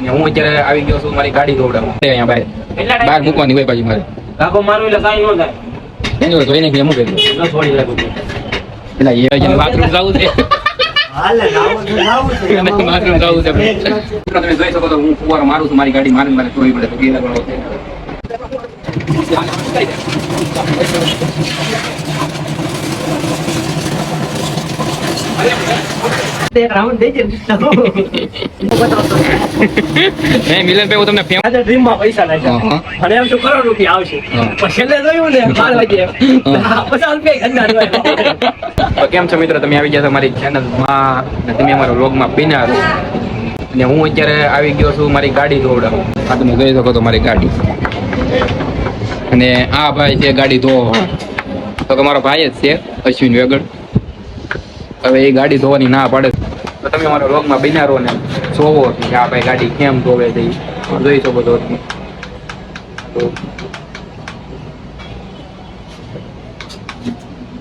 ને હું અત્યારે આવી ગયો છું મારી ગાડી ધોવડાવવા અહીંયા બહાર કેટલા બહાર મૂકવાની હોય પાછી મારે કાકો મારું એટલે કાંઈ ન થાય એની જોઈ નાખી એમ મૂકે ન છોડી લાગુ છું. એટલે એ જેને બાથરૂમ જવું છે હાલે લાવો તો લાવો તો એને બાથરૂમ જવું છે મિત્રો, તમે જોઈ શકો તો હું ફુવારો મારું છું મારી ગાડી મારે મારે ધોવી પડે તો ગીલા એક રાઉન્ડ દઈ દે મિલન ભાઈ હું તમને આજે ડ્રીમમાં પૈસા નાખ્યા. અને એમ તો કરોડ રૂપિયા આવશે. પણ છેલ્લે જોયું ને બાર વાગે. પચાસ રૂપિયા તો કેમ છો મિત્રો? તમે આવી ગયા છો મારી ચેનલમાં અને તમે અમારા વ્લોગમાં બિના રહો અને હું અત્યારે આવી ગયો છું મારી ગાડી ધોવડાવવા. આ તમે જોઈ શકો તો મારી ગાડી. અને આ ભાઈ છે ગાડી ધોવા. તો કે મારો ભાઈ જ છે અશ્વિન વેગડ હવે એ ગાડી ધોવાની ના પાડે. તમે અમારા વ્લોગમાં બિના ને જોવો કે આ ભાઈ ગાડી કેમ ધોવે છે જોઈ શકો છો.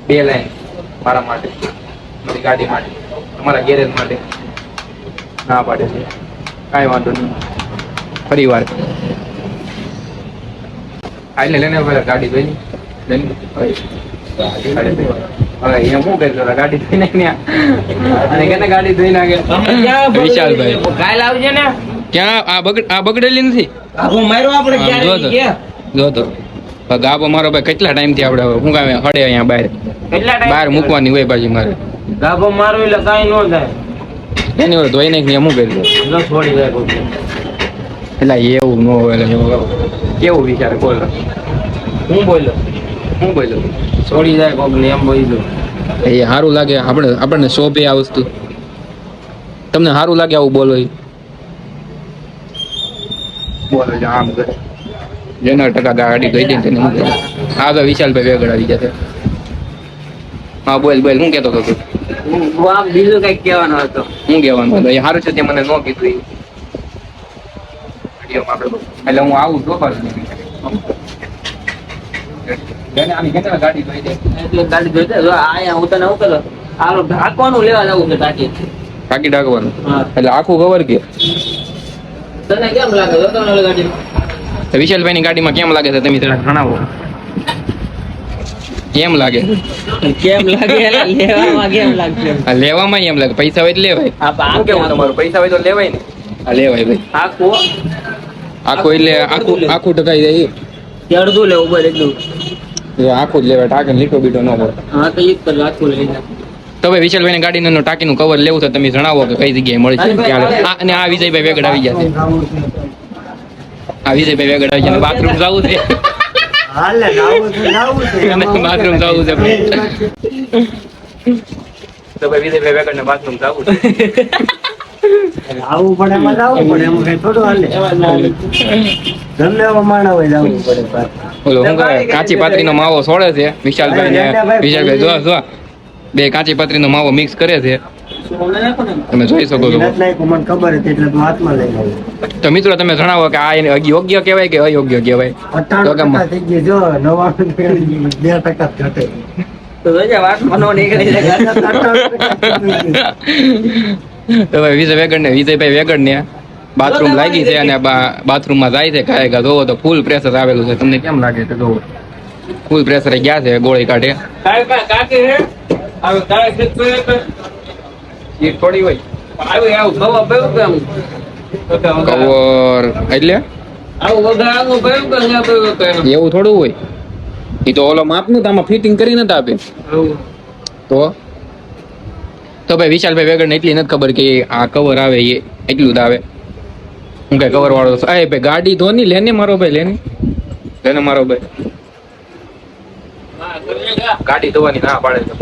બે લાઈન મારા માટે, મારી ગાડી માટે, તમારા ગેરેજ માટે ના પાડે છે. કાંઈ વાંધો નહીં. ફરી વાર. આ એટલે લઈને પેલા ગાડી જોઈ લઈને. ગાડી ધોઈ નાખી ને અને કેને ગાડી ધોઈ નાખે વિશાલભાઈ. કાલ આવજે ને. ક્યાં? આ બગડ આ બગડેલી નથી. કાકો માર્યો આપણે ક્યારે? જો તો. ગાબો ભાઈ કેટલા ટાઈમથી આપણે હવે હું કામે હડે અહીંયા બહાર? કેટલા બહાર મૂકવાની હોય પાછી મારે. ગાભો મારો એટલે કઈ નો થાય. એની હોય ધોઈ નાખી ન છોડી લાગુ એટલે એવું ન હોય એટલે કેવું વિચાર બોલો. હું બોલ્યો હું બોલ્યો? છોડી જાય કોક ને એમ બોલ્યો એ સારું લાગે આપણે આપણને શોભે આ વસ્તુ. તમને સારું લાગે આવું બોલો બોલો આમ કરે. જેના ટકા ગાડી ગઈ દે તેને મૂકે આગળ વિશાલભાઈ વેગડ આવી જશે હા બોલ બોલ હું કહેતો હતો તું? હું આમ બીજું કંઈક કહેવાનો હતો. હું કહેવાનું હતો? એ સારું છે તે મને ન કીધું. એટલે હું આવું તો પાછું જેને આની કેટલા ગાડી ગઈ દે. એટલે ગાડી જોઈતે જો આયા હું તને હું કરો આલો ઢાંકવાનું લેવા જવું છે ટાંકી ટાંકી ડાકવાનું એટલે આખું કવર કે? તને કેમ લાગે? જો તને ગાડી. તો વિશાલભાઈની ગાડીમાં કેમ લાગે છે તમે જરા જણાવો? કેમ લાગે? કેમ લાગે? લેવામાં કેમ લાગે લેવામાં એમ લાગે. પૈસા હોય તો લેવાય. શું કેવું તમારું પૈસા હોય તો લેવાય ને. લેવાય ભાઈ. આખું આખું એટલે આખું આખું ટકાઈ જાય અડધું લેવું બોલ એટલું આખું જ લેવાય ટાંકી લીટો બીટો ન હોય. હા તો એક પર આખું લઈ જા તો ભાઈ વિશાલભાઈની ગાડીનું ટાંકીનું કવર લેવું તો તમે જણાવો કે કઈ જગ્યાએ મળી છે ક્યારે? અને આ વિજયભાઈ વેગડ આવી જશે આ વિજયભાઈ વેગડ આવી જશે બાથરૂમ જવું છે. બાથરૂમ જવું છે તો ભાઈ વિજયભાઈ વેગડ ને બાથરૂમ જવું છે. લાવવું પડે એમાં લાવવું પડે એમ કઈ થોડું હાલે. ગમે એવા માણા હોય લાવવું પડે. ઓલો કાચી પાતરીનો માવો છોડે છે વિશાલભાઈ ને વિશાલભાઈ જો જો. બે કાચી પાતરીનો માવો મિક્સ કરે છે. તમે જોઈ શકો છો. નથી નાખ્યું, મને ખબર હતી એટલે હાથમાં લઈ લાવ્યો. તો મિત્રો તમે જણાવો કે આ એને યોગ્ય કહેવાય કે અયોગ્ય કહેવાય? તો કે ટકા થઈ ગયું. જો નવા બે ટકા ઘટે. તો વાત મનો નીકળી જાય. તો ભાઈ વિજય વેગડ ને વિજયભાઈ વેગડ ને બાથરૂમ લાગી છે અને બાથરૂમમાં જાય છે કાંઈ કા જોવો તો ફૂલ પ્રેશર આવેલું છે. તમને કેમ લાગે છે જોવો? ફૂલ પ્રેશર ગયા છે ગોળી કાઢે. કવર એટલે? એવું થોડું હોય. એ તો ઓલો માપનું તો આમાં ફિટિંગ કરી નથી આપે. તો? તો ભાઈ વિશાલભાઈ વેગણને એટલી નથી ખબર કે આ કવર આવે એ એટલું જ આવે. હું કઈ કવર વાળો છું. એ ભાઈ ગાડી ધોની, લેને મારો ભાઈ, લેને. લેને મારો ભાઈ. ગાડી ધોવાની ના પાડે છે.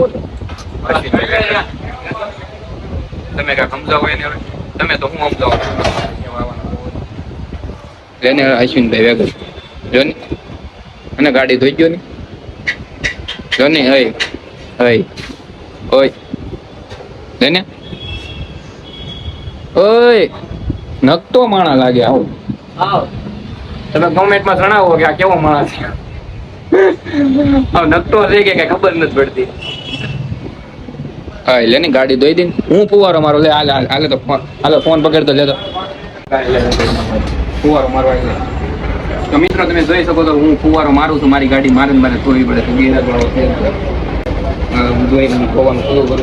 તમે કાંઈક સમજાવો એને હવે? તમે તો હું સમજાવો? લેને અશ્વિનભાઈ વેગડ. જો ને અને ગાડી ધોઈ ગયો ને? જો ને હઈ હઈ ઓય. ઓય નકતો માણા લાગે આવો. આવ. તમે કોમેન્ટમાં જણાવો કે આ કેવો માણસ છે. નકતો છે કે કઈ ખબર નથી પડતી. હા લે ને ગાડી દોઈ દે હું પુવારો મારો લે હાલે હાલે તો ફોન હાલે ફોન પકડતો લેતો ફુવારો મારવા એટલે તો મિત્રો તમે જોઈ શકો તો હું ફુવારો મારું છું મારી ગાડી મારે મારે ધોવી પડે તો ગેરા અ, હું ધોઈને હું ધોવાનું શરૂ કરું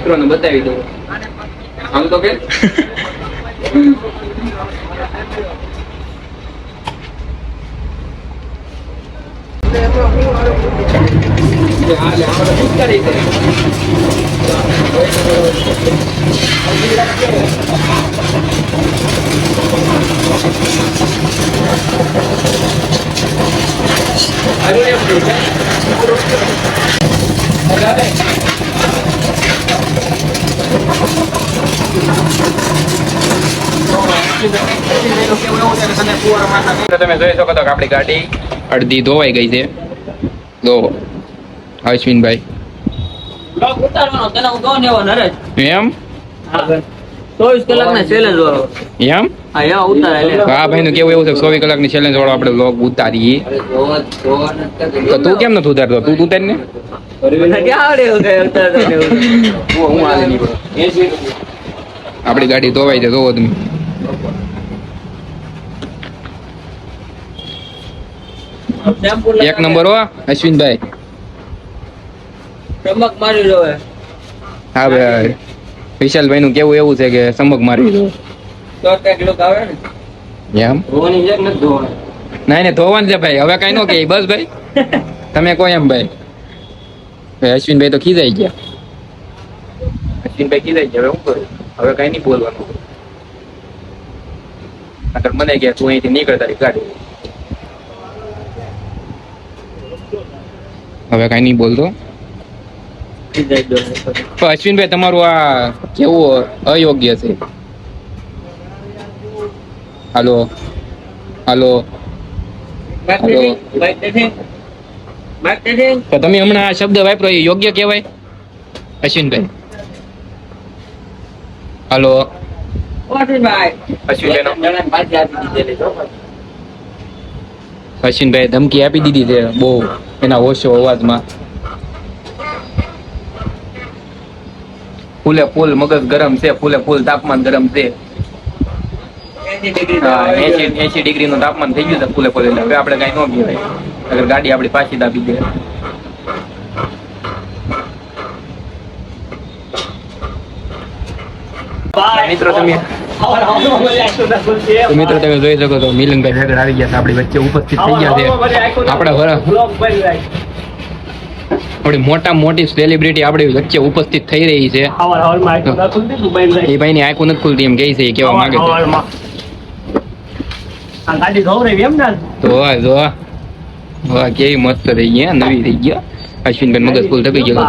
છું ને બતાવી દઉં આમ તો કે તમે જોઈ શકો તો કે આપણી ગાડી અડધી ધોવાઈ ગઈ છે જો અશ્વિનભાઈ. બ્લોક ઉતારવાનો તને હું કહું ને એવો નરેશ. એમ? ચોવીસ કલાકના ચેલેન્જ વાળો. એમ? હા એવા ઉતારે લે. હા ભાઈ નું કેવું એવું છે ચોવીસ કલાકની ચેલેન્જ વાળો આપણે લોગ ઉતારીએ? તો તું કેમ નથી ઉતારતો? તું ઉતાર ને. મને ક્યાં આવડે એવું કઈ ઉતારતો ને એવું? હું હાલે નહીં આપણી ગાડી ધોવાઈ છે જોવો તમે. એક નંબર હો અશ્વિનભાઈ. ચમક મારી જોવે હા. ભાઈ વિશાલભાઈ નું કેવું એવું છે કે સમક મારી જોવે તો કંઈક લોક આવે ને. એમ? ધોવાની છે કે ધોવાની? ના ને ધોવાનું છે ભાઈ. હવે કઈ નો કે બસ ભાઈ. તમે કહો એમ ભાઈ. ભાઈ અશ્વિનભાઈ તો ખીજાઈ ગયા. અશ્વિનભાઈ ખીજાઈ ગયા. હવે શું કરું? હવે કઈ નહીં બોલવાનું. આગળ મને ગયા તું અહીંથી નીકળ તારી ગાડી. હવે કઈ નહીં બોલતો. અશ્વિનભાઈ તમારું આ કેવું અયોગ્ય છે? હાલો હાલો. તો તમે હમણાં આ શબ્દ વાપરો એ યોગ્ય કહેવાય? અશ્વિનભાઈ. હાલો. અશ્વિનભાઈ. ધમકી આપી દીધી છે બહુ. એના ઓછો અવાજમાં. ફૂલે ફૂલ મગજ ગરમ છે ફૂલે ફૂલ તાપમાન ગરમ છે 80 degree હા, એસી ડિગ્રી નું તાપમાન થઈ ગયું છે ફૂલે ફૂલે એટલે હવે આપણે કઈ ન કહેવાય અગર ગાડી આપણી પાછી દાબી દે મિત્રો તમે મિત્રો તમે જોઈ શકો તો મિલનભાઈ આગળ આવી ગયા છે આપણી વચ્ચે ઉપસ્થિત થઈ ગયા છે આપણા વર મોટા મોટી સેલિબ્રિટી આપણી વચ્ચે ઉપસ્થિત થઈ રહી છે. એ ભાઈની આંખું નથી ખુલતી એમ કહે છે એ કેવા માંગે છે. ને તો જો વાહ. કેવી મસ્ત થઈ ગયા નવી થઈ ગયા અશ્વિનભાઈ મગજ ફૂલ થકી ગયો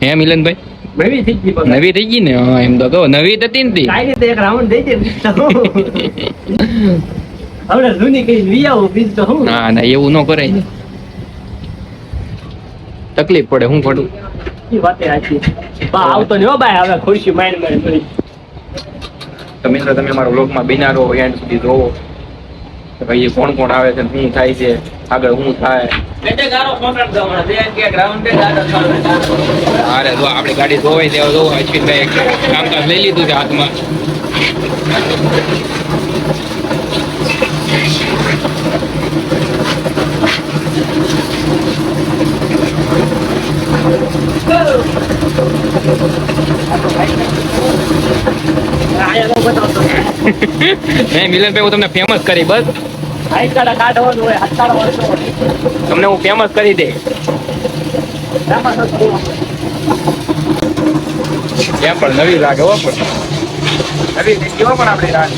હે મિલનભાઈ? નવી થઈ ગઈ નવી થઈ ગઈ ને? હા એમ તો કહો નવી હતી ને તી. એક રાઉન્ડ દઈ દે બીજું તો. હું. હવે જૂની કઈ લઈ આવું બીજું તો હું ના ના એવું ન કરાય. ને તકલીફ પડે હું પડું ઈ વાતે સાચી. બા આવતો નહીં હો ભાઈ હવે ખુરશી મારી મારી તો મિત્રો તમે અમારા વ્લોગમાં બિના રહો એન્ડ સુધી જોવો. ભાઈ કોણ કોણ આવે છે શું થાય છે આગળ શું થાય. અરે જો આપણી ગાડી ધોવાઈ દેવા જો અશ્વિનભાઈ એક કામકાજ લઈ લીધું છે હાથમાં આયા નો બતાવતો. મેં મિલનભાઈ હું તમને ફેમસ કરી, બસ. તમને હું ફેમસ કરી દે. ત્યાં પણ નવી રાગ, હો, પણ. નવી પણ આપણી રાત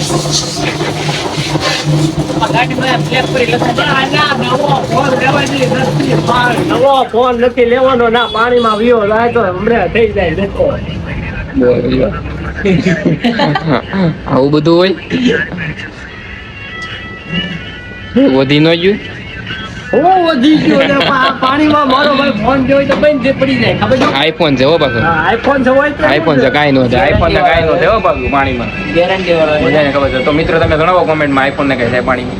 નથી. લેવાનો ના પાણીમાં વિયો જાય તો હમણાં થઈ જાય આવું બધું હોય વધી ન ગયું આઈફોન છે? હો પાછો. આઈફોન છે આઈફોન છે કાંઈ નો છે આઈફોન ને કાંઈ નો છે પાછું પાણીમાં. ગેરંટી વાળો બધાને ખબર છે. તો મિત્રો તમે જણાવો કોમેન્ટમાં આઈફોન ને કઈ થાય પાણીમાં.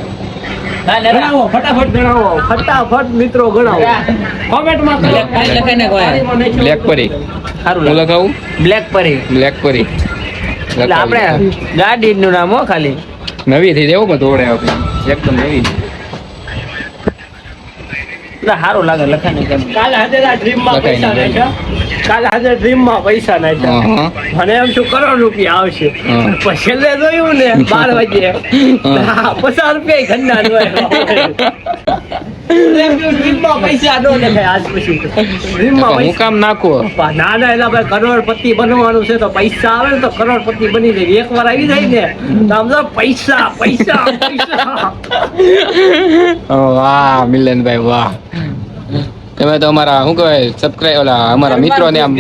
ગણાવો ફટાફટ ગણાવો ફટાફટ મિત્રો ગણાવો. કોમેન્ટમાં બ્લેક પરી સારું લખાવું? બ્લેક પરી બ્લેક પરી આપણે ગાડી નું નામ હો ખાલી. નવી થઈ જાય હો પણ ધોળે એકદમ નવી. એટલે સારું લાગે લખાને કેમ કાલે હાજર આ ડ્રીમમાં પૈસા નાખ્યો. કાલે હાજર ડ્રીમમાં પૈસા નાખ્યા. મને એમ શું કરોડ રૂપિયા આવશે. પછી જોયું ને બાર વાગે. પચાસ રૂપિયા ઘરના નો નો ના ના કરોડપતિ બનવાનું છે તો પૈસા આવે ને તો કરોડપતિ બની જાય. એક વાર આવી જાય ને તો આમ પૈસા પૈસા પૈસા. વાહ મિલનભાઈ વાહ. તમે તો અમારા શું કહેવાય સબસ્ક્રાઈબ ઓલા અમારા મિત્રોને આમ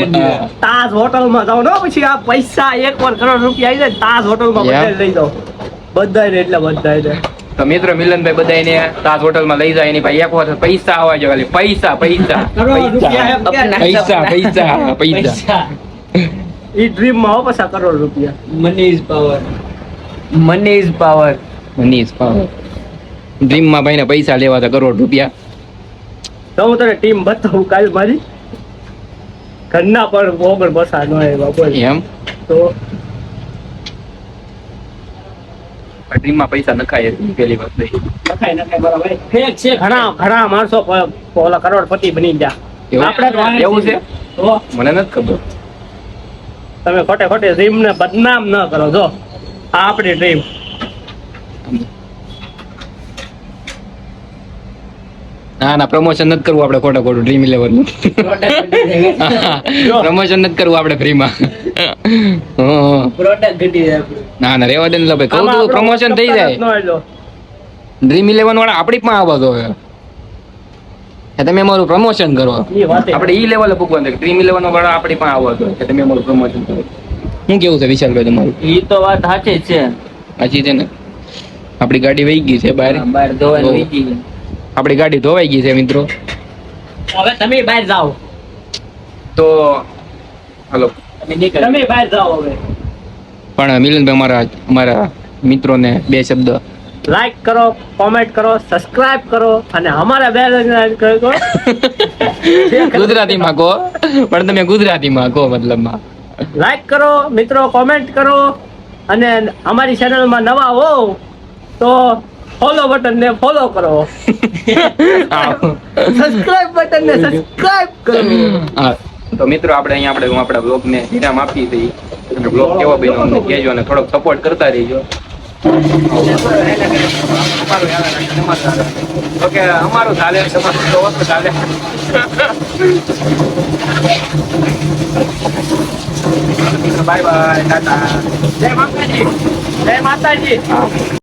તાજ હોટલમાં જાવ ને પછી આ પૈસા એક વાર કરોડ રૂપિયા આવી જાય ને તાજ હોટલમાં બધા લઈ જાવ બધાય ને એટલે બધા ને તો મિત્રો મિલનભાઈ બધાને તાજ હોટલમાં લઈ જાય એની પાસે એક વખત પૈસા આવવા જોઈએ પૈસા પૈસા પૈસા. પૈસા પૈસા ઈ ડ્રીમમાં હો પાછા કરોડ રૂપિયા. Money is power. Money is power. ડ્રીમમાં ભાઈને પૈસા લેવા તો કરોડ રૂપિયા. તો હું તને ટીમ બતાવું કાલ મારી. ઘરના પર ઓગણ બસા ન આવ્યા બોલ એમ? તો ડ્રીમમાં પૈસા નખાય પહેલી પેલી વાત નખાય નખાય બરાબર. ફેક છે. ઘણા ઘણા માણસો ઓલા કરોડપતિ બની ગયા? આપણે એવું છે? મને નથી ખબર. તમે ખોટે ખોટે ડ્રીમ ને બદનામ ન કરો જો. આ આપણી ડ્રીમ ના ના પ્રમોશન નથી કરવું આપણે ખોટા ખોટું ડ્રીમ ઇલેવનનું. પ્રમોશન નથી કરવું આપણે ફ્રીમાં. ના ના રેવા દે ને ભાઈ. કહું તો પ્રમોશન થઈ જાય. ડ્રીમ ઇલેવન વાળા આપણી પણ આવવા દો કે તમે અમારું પ્રમોશન કરો. આપણે ઈ લેવલે ભૂગવાનું ડ્રીમ ઇલેવન વાળા આપણી પણ આવવા દો કે તમે અમારું પ્રમોશન કરો. શું કેવું છે વિશાલભાઈ તમારું? ઈ તો વાત સાચી જ છે. સાચી છે ને? આપણી ગાડી વહી ગઈ છે બહાર. બહાર ધોવાની વહી ગઈ. આપણી ગાડી ધોવાઈ ગઈ છે મિત્રો. હવે તમે બહાર જાઓ. તો હલો. તમે બહાર જાઓ હવે. પણ મિલનભાઈ અમારા અમારા મિત્રોને બે શબ્દ. લાઈક કરો કોમેન્ટ કરો સબસ્ક્રાઇબ કરો અને અમારા બે કરો. ગુજરાતીમાં કહો. પણ તમે ગુજરાતીમાં કહો મતલબમાં. લાઈક કરો મિત્રો કોમેન્ટ કરો અને અમારી ચેનલમાં નવા હો તો ફોલો બટન ને ફોલો કરો. સબસ્ક્રાઇબ બટન ને સબસ્ક્રાઇબ કરો. તો મિત્રો આપણે અહીંયા આપણે હું આપણા બ્લોગ ને વિરામ આપી દઈ બ્લોગ કેવો બન્યો અમને કહેજો અને થોડોક સપોર્ટ કરતા રહેજો. ઓકે અમારું ચાલે તમારું ચાલે. Bye bye tata. જય માતાજી. જય માતાજી.